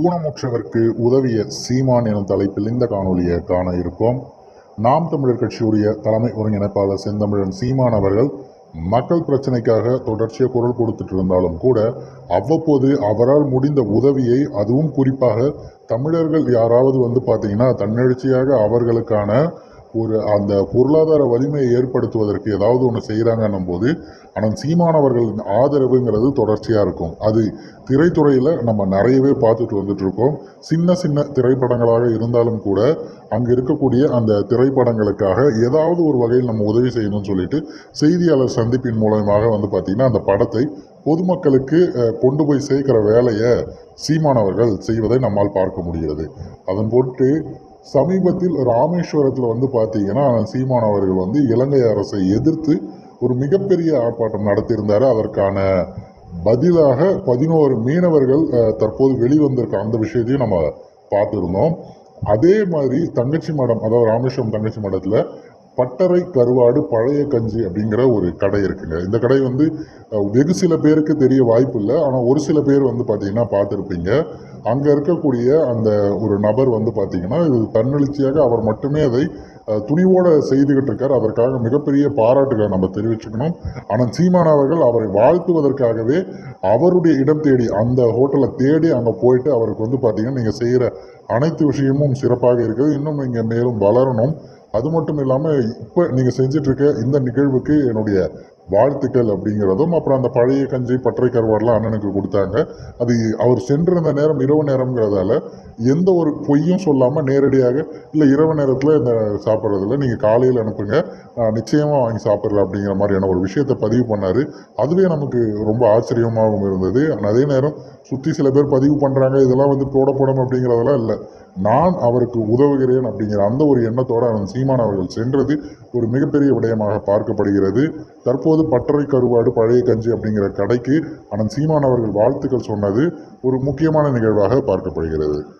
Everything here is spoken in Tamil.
ஊனமுற்றவர்க்கு உதவிய சீமான் எனும் தலைப்பில் இந்த காணொலியை காண இருக்கோம் நாம் தமிழர் கட்சியுடைய தலைமை ஒருங்கிணைப்பாளர் செந்தமிழன் சீமான் அவர்கள் மக்கள் பிரச்சனைக்காக தொடர்ச்சியாக குரல் கொடுத்துட்டு இருந்தாலும் கூட அவ்வப்போது அவரால் முடிந்த உதவியை அதுவும் குறிப்பாக தமிழர்கள் யாராவது வந்து பார்த்தீங்கன்னா தன்னெழுச்சியாக அவர்களுக்கான ஒரு அந்த பொருளாதார வலிமையை ஏற்படுத்துவதற்கு ஏதாவது ஒன்று செய்கிறாங்கன்னும் போது ஆனால் சீமானவர்களின் ஆதரவுங்கிறது தொடர்ச்சியாக இருக்கும். அது திரைத்துறையில் நம்ம நிறையவே பார்த்துட்டு வந்துட்ருக்கோம் சின்ன சின்ன திரைப்படங்களாக இருந்தாலும் கூட அங்கே இருக்கக்கூடிய அந்த திரைப்படங்களுக்காக ஏதாவது ஒரு வகையில் நம்ம உதவி செய்யணும்னு சொல்லிட்டு செய்தியாளர் சந்திப்பின் மூலமாக வந்து பார்த்திங்கன்னா அந்த படத்தை பொதுமக்களுக்கு கொண்டு போய் சேர்க்கிற வேலையை சீமானவர்கள் செய்வதை நம்மால் பார்க்க முடிகிறது. அதன் பொருட்டு சமீபத்தில் ராமேஸ்வரத்தில் வந்து பார்த்தீங்கன்னா சீமான் அவர்கள் வந்து இலங்கை அரசை எதிர்த்து ஒரு மிகப்பெரிய ஆர்ப்பாட்டம் நடத்தியிருந்தார். அதற்கான பதிலாக பதினோரு மீனவர்கள் தற்போது வெளிவந்திருக்க அந்த விஷயத்தையும் நம்ம பார்த்துருந்தோம். அதே மாதிரி தங்கச்சி மடம் அதாவது ராமேஸ்வரம் தங்கச்சி மடத்தில் பட்டறை கருவாடு பழைய கஞ்சி அப்படிங்கிற ஒரு கடை இருக்குங்க. இந்த கடை வந்து வெகு சில பேருக்கு தெரிய வாய்ப்பு இல்லை. ஆனால் ஒரு சில பேர் வந்து பார்த்தீங்கன்னா பார்த்துருப்பீங்க. அங்கே இருக்கக்கூடிய அந்த ஒரு நபர் வந்து பார்த்திங்கன்னா இது தன்னெழுச்சியாக அவர் மட்டுமே அதை துணிவோடு துணிவோட செய்துகிட்டு இருக்கார் அதற்காக மிகப்பெரிய பாராட்டுகளை நம்ம தெரிவிச்சுக்கணும். ஆனால் சீமான் அவர்கள் அவரை வாழ்த்துவதற்காகவே அவருடைய இடம் தேடி அந்த ஹோட்டலை தேடி அங்கே போயிட்டு அவருக்கு வந்து பார்த்தீங்கன்னா நீங்கள் செய்கிற அனைத்து விஷயமும் சிறப்பாக இருக்குது. இன்னும் நீங்கள் மேலும் வளரணும். அது மட்டும் இல்லாமல் இப்போ நீங்கள் செஞ்சிட்ருக்க இந்த நிகழ்வுக்கு என்னுடைய வாழ்த்துக்கள் அப்படிங்கிறதும் அப்புறம் அந்த பழைய கஞ்சி பற்றை கருவாடெலாம் அண்ணனுக்கு கொடுத்தாங்க. அது அவர் சென்றிருந்த நேரம் இரவு நேரம்ங்கிறதால எந்த ஒரு பொய்யும் சொல்லாமல் நேரடியாக இல்லை இரவு நேரத்தில் இந்த சாப்பிட்றதில்ல நீங்கள் காலையில் அனுப்புங்க. நிச்சயமாக வாங்கி சாப்பிட்றேன் அப்படிங்கிற மாதிரியான ஒரு விஷயத்தை பதிவு பண்ணார். அதுவே நமக்கு ரொம்ப ஆச்சரியமாகவும் இருந்தது. ஆனால் அதே நேரம் சுற்றி சில பேர் பதிவு பண்ணுறாங்க இதெல்லாம் வந்து போடப்படும் அப்படிங்கிறதெல்லாம் இல்லை. நான் அவருக்கு உதவுகிறேன் அப்படிங்கிற அந்த ஒரு எண்ணத்தோடு அவன் சீமான் அவர்கள் சென்றது ஒரு மிகப்பெரிய விடயமாக பார்க்கப்படுகிறது. தற்போது பட்டறை கருவாடு பழைய கஞ்சி அப்படிங்கிற கடைக்கு அனந்த் சீமான் அவர்கள் வாழ்த்துக்கள் சொன்னது ஒரு முக்கியமான நிகழ்வாக பார்க்கப்படுகிறது.